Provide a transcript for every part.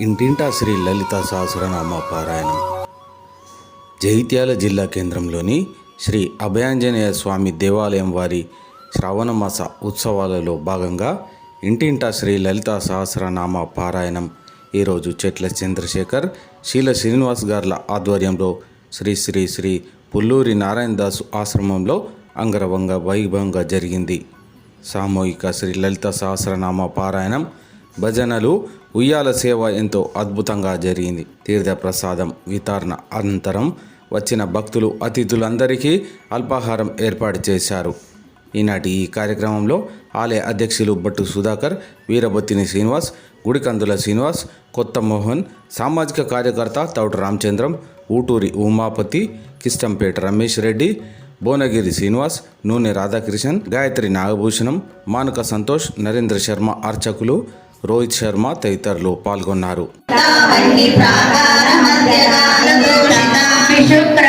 ఇంటింటా శ్రీ లలిత సహస్రనామ పారాయణం. జగిత్యాల జిల్లా కేంద్రంలోని శ్రీ అభయాంజనేయ స్వామి దేవాలయం వారి శ్రావణమాస ఉత్సవాలలో భాగంగా ఇంటింటా శ్రీ లలిత సహస్రనామ పారాయణం. ఈరోజు చెట్ల చంద్రశేఖర్ శీల శ్రీనివాస్ గార్ల ఆధ్వర్యంలో శ్రీ శ్రీ శ్రీ పుల్లూరి నారాయణ దాసు ఆశ్రమంలో అంగరవంగ వైభవంగా జరిగింది. సామూహిక శ్రీ లలిత సహస్రనామ పారాయణం భజనలు ఉయ్యాల సేవ ఎంతో అద్భుతంగా జరిగింది. తీర్థప్రసాదం వితరణ అనంతరం వచ్చిన భక్తులు అతిథులందరికీ అల్పాహారం ఏర్పాటు చేశారు. ఈనాటి ఈ కార్యక్రమంలో ఆలయ అధ్యక్షులు భట్టు సుధాకర్ వీరబొత్తిని శ్రీనివాస్ గుడికందుల శ్రీనివాస్ కొత్త మోహన్ సామాజిక కార్యకర్త తౌట రామచంద్రం ఊటూరి ఉమాపతి కిష్టంపేట రమేష్ రెడ్డి భువనగిరి శ్రీనివాస్ నూనె రాధాకృష్ణన్ గాయత్రి నాగభూషణం మానుక సంతోష్ నరేంద్ర శర్మ అర్చకులు రోహిత్ శర్మ తదితరులు పాల్గొన్నారు. శుక్ర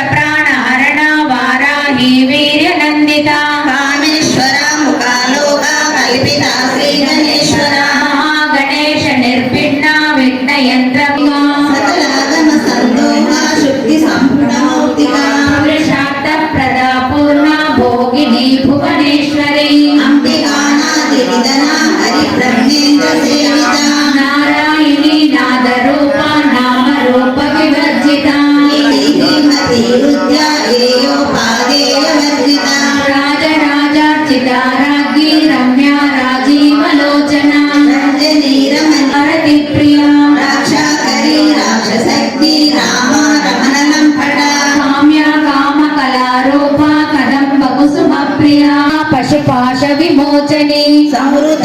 కామేశ్వర ముఖాలోగా కల్పిత శ్రీ గణేశ్వర. సమృత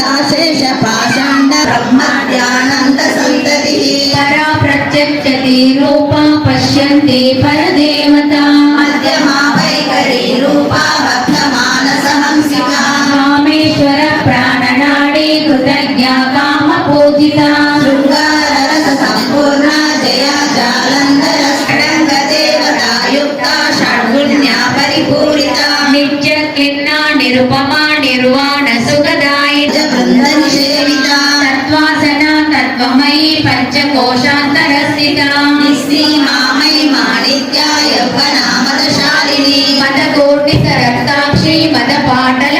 మద కోటిక రక్తాక్షి మద పాటల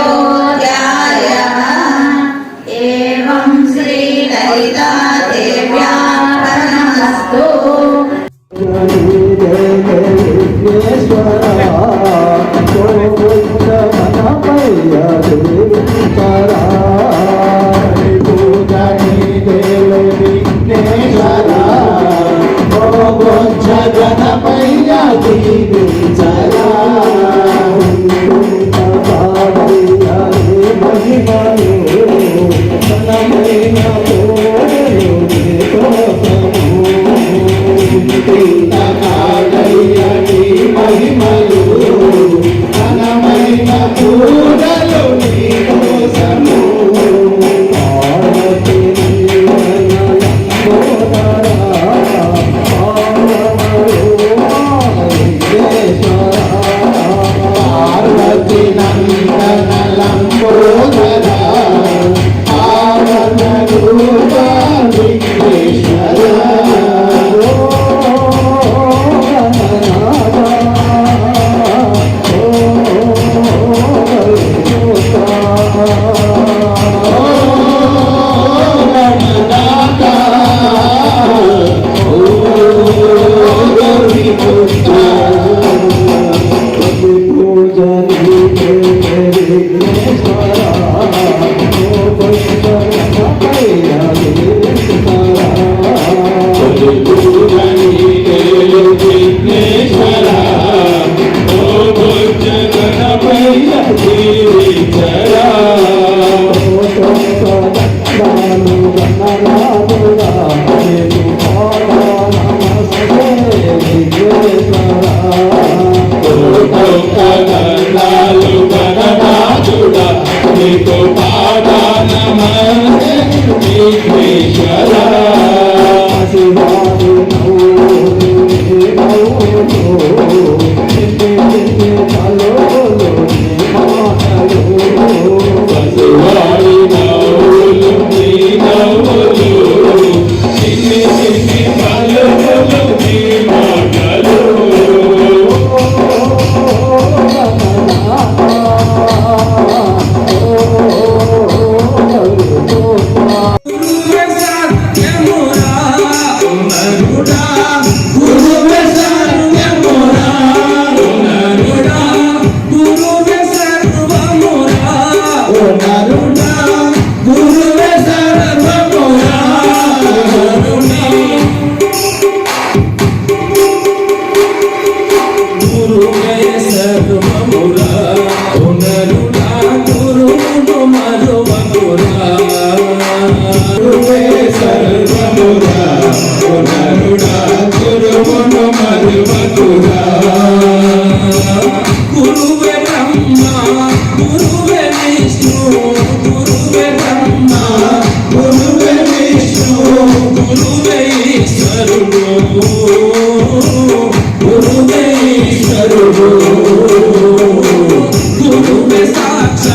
Señor. না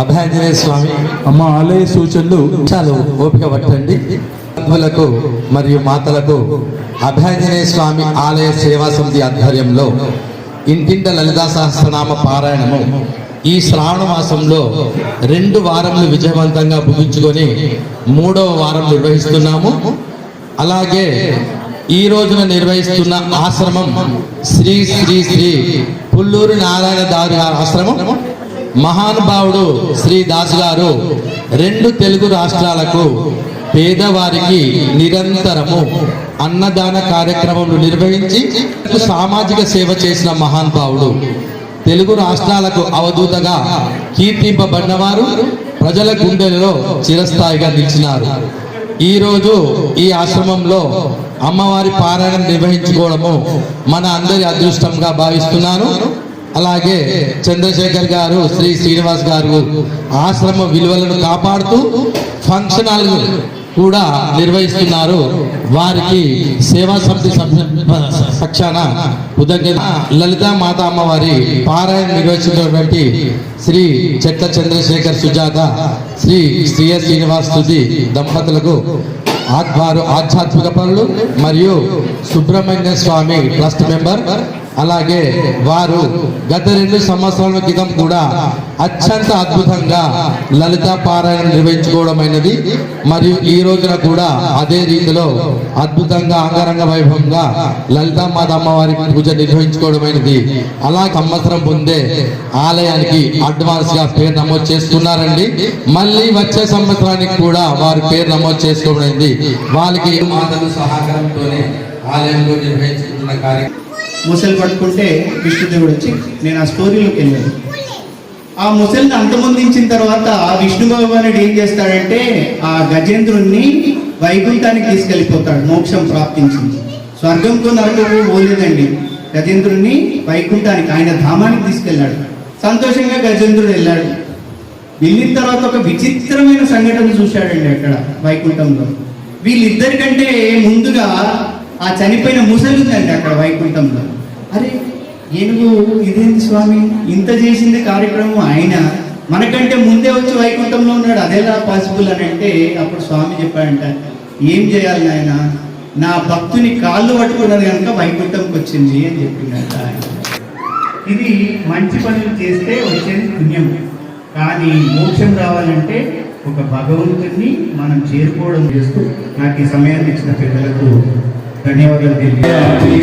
అభయాంజనేయ స్వామి అమ్మ ఆలయ సూచనలు చాలు ఓపిక పట్టండి. బంధువులకు మరియు మాతలకు అభయాంజనేయ స్వామి ఆలయ సేవా సమితి ఆధ్వర్యంలో ఇంటింట లలితా సహస్రనామ పారాయణము ఈ శ్రావణ మాసంలో రెండు వారములు విజయవంతంగా ముగించుకొని మూడవ వారం నిర్వహిస్తున్నాము. అలాగే ఈ రోజున నిర్వహిస్తున్న ఆశ్రమం శ్రీ శ్రీ శ్రీ పుల్లూరు నారాయణ దారి గారి ఆశ్రమం. మహానుభావుడు శ్రీ దాస్ గారు రెండు తెలుగు రాష్ట్రాలకు పేదవారికి నిరంతరము అన్నదాన కార్యక్రమంలో నిర్వహించి సామాజిక సేవ చేసిన మహానుభావుడు. తెలుగు రాష్ట్రాలకు అవధూతగా కీర్తింపబడినవారు ప్రజల గుండెలలో చిరస్థాయిగా నిలిచినారు. ఈరోజు ఈ ఆశ్రమంలో అమ్మవారి పారాయణం నిర్వహించుకోవడము మన అందరి అదృష్టంగా భావిస్తున్నాను. అలాగే చంద్రశేఖర్ గారు శ్రీ శ్రీనివాస్ గారు ఆశ్రమ విలువలను కాపాడుతూ ఫంక్షన్ కూడా నిర్వహిస్తున్నారు. వారికి సేవా సమితి పక్షాన కృతజ్ఞత లలితా మాత అమ్మవారి పారాయణ నిర్వహించినటువంటి శ్రీ చెట్ల చంద్రశేఖర్ సుజాత శ్రీ శ్రీయ శ్రీనివాస్ తుది దంపతులకు వారు ఆధ్యాత్మిక పనులు మరియు సుబ్రహ్మణ్య స్వామి ట్రస్ట్ మెంబర్ అలాగే వారు గత రెండు సంవత్సరాల క్రితం కూడా అత్యంత అద్భుతంగా లలిత పారాయణ నిర్వహించుకోవడమైనది. మరియు ఈ రోజున కూడా అదే రీతిలో అద్భుతంగా అంగరంగ వైభవంగా లలితా మాత అమ్మవారి పూజ నిర్వహించుకోవడమైనది. అలా సంవత్సరం ముందే ఆలయానికి అడ్వాన్స్గా పేరు నమోదు చేస్తున్నారండి. మళ్ళీ వచ్చే సంవత్సరానికి కూడా వారి పేరు నమోదు చేసుకోవడమైంది వాళ్ళకి మాతలు సహకారంతోనే ఆలయంలో నిర్వహించుకుంటున్న కార్యక్రమం. ముసలి పట్టుకుంటే విష్ణుదేవుడు వచ్చి నేను ఆ స్టోరీలోకి వెళ్ళాను. ఆ ముసలిని అంతమొందించిన తర్వాత ఆ విష్ణు భగవానుడు ఏం చేస్తాడంటే ఆ గజేంద్రుణ్ణి వైకుంఠానికి తీసుకెళ్ళిపోతాడు మోక్షం ప్రాప్తించింది. స్వర్గంతో నరకకు పోలేదండి. గజేంద్రుణ్ణి వైకుంఠానికి ఆయన ధామానికి తీసుకెళ్ళాడు. సంతోషంగా గజేంద్రుడు వెళ్ళాడు. వెళ్ళిన తర్వాత ఒక విచిత్రమైన సంఘటన చూశాడండి అక్కడ వైకుంఠంలో. వీళ్ళిద్దరికంటే ముందుగా ఆ చనిపోయిన ముసలి ఉందండి అక్కడ వైకుంఠంలో. ఏనుగు ఇదేంటి స్వామి? ఇంత చేసింది కార్యక్రమం ఆయన. మనకంటే ముందే వచ్చి వైకుంఠంలో ఉన్నాడు. అదేలా పాసిబుల్ అని అంటే అప్పుడు స్వామి చెప్పాడంట ఏం చేయాలి నాయన? నా భక్తుని కాళ్ళు పట్టుకున్నది కనుక వైకుంఠంకి వచ్చింది అని చెప్పిందంట ఇది మంచి పనులు చేస్తే వచ్చేది పుణ్యం. కానీ మోక్షం రావాలంటే ఒక భగవంతుని మనం చేరుకోవడం చేస్తూ నాకు ఈ సమయాన్ని ఇచ్చిన పిల్లలకు ధన్యవాదాలు. తెలియజేయాలి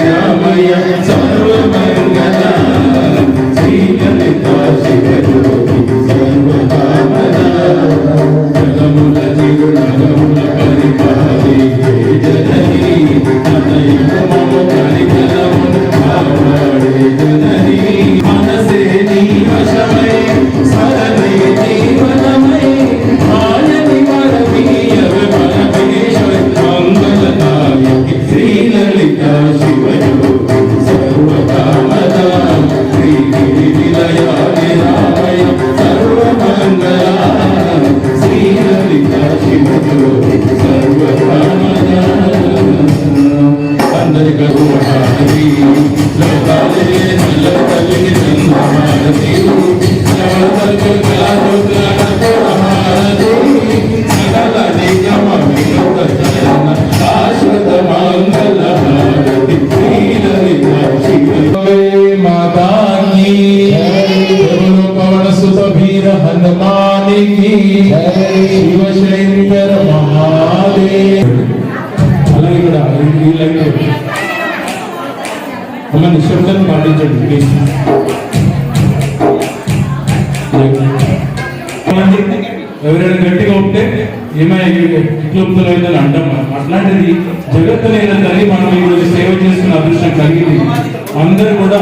అమ్మ నిశ్శబ్దాన్ని పాటించండి ప్లీజ్ ఎవరైనా గట్టిగా ఉంటే ఏమైనా విప్లుప్తులైందని అంటాం మనం. అట్లాంటిది జగత్తులైన తల్లి మనం ఈరోజు సేవ చేస్తున్న అదృష్టం కలిగింది. అందరూ కూడా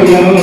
Porque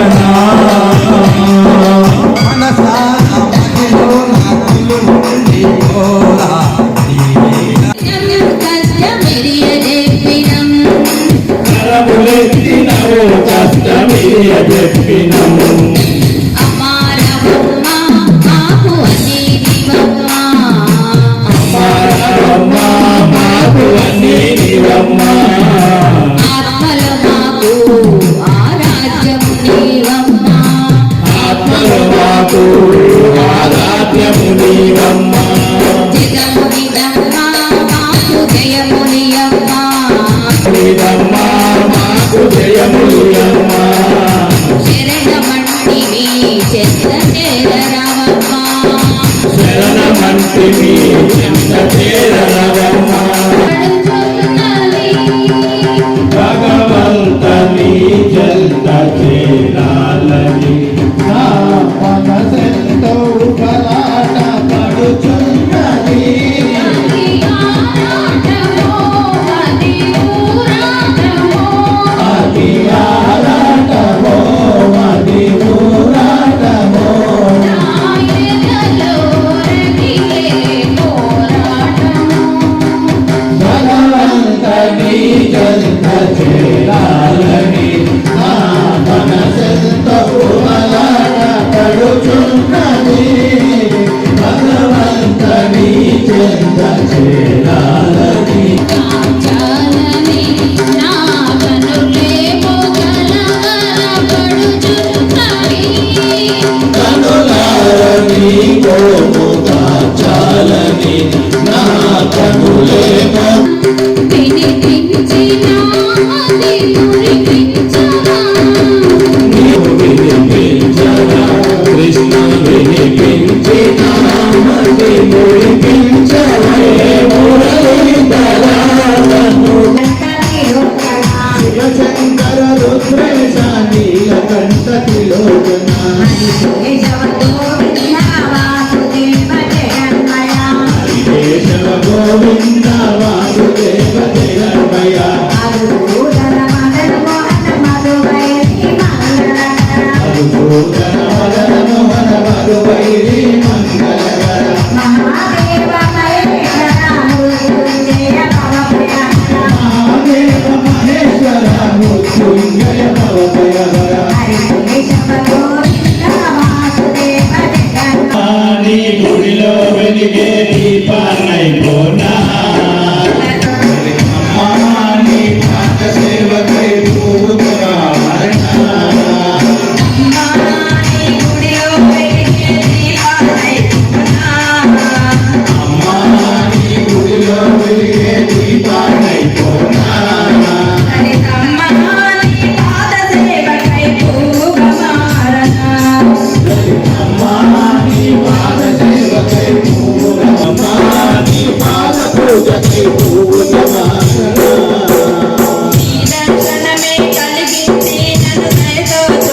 Krishna.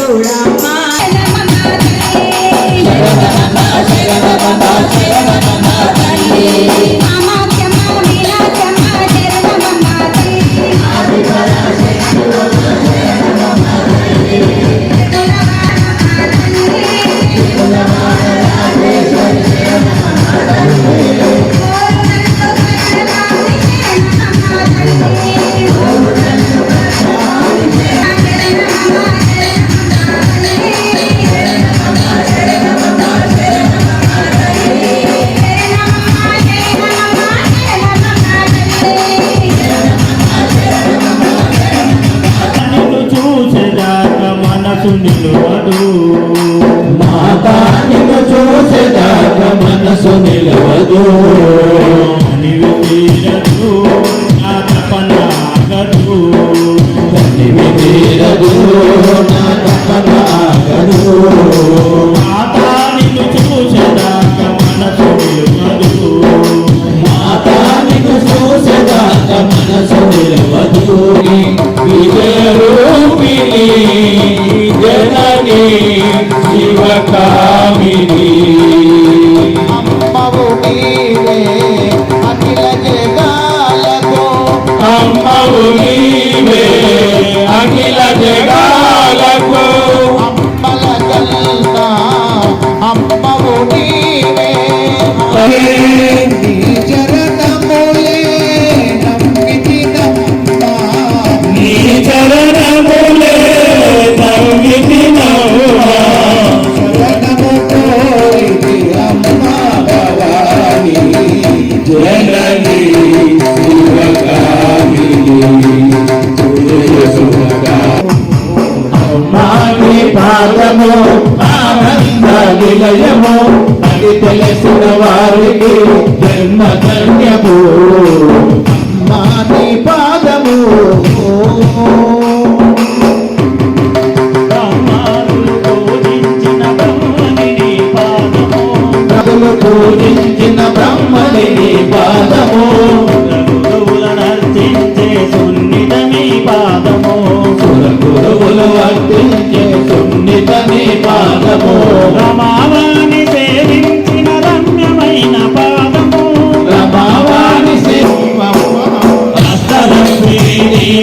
ಗೋಳ Amen.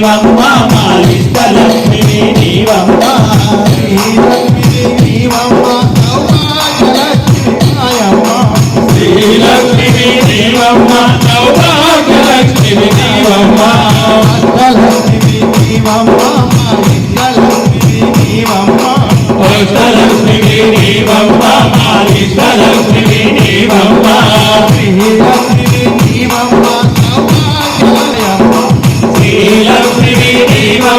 నీవమ్మ మా విశ్వలక్ష్మిని నీవమ్మ శ్రీలక్ష్మిని నీవమ్మ సౌభాగ్యలక్ష్మిని నీవమ్మ అష్టలక్ష్మిని నీవమ్మ మా విశ్వలక్ష్మిని నీవమ్మ అష్టలక్ష్మిని నీవమ్మ మా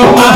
Lord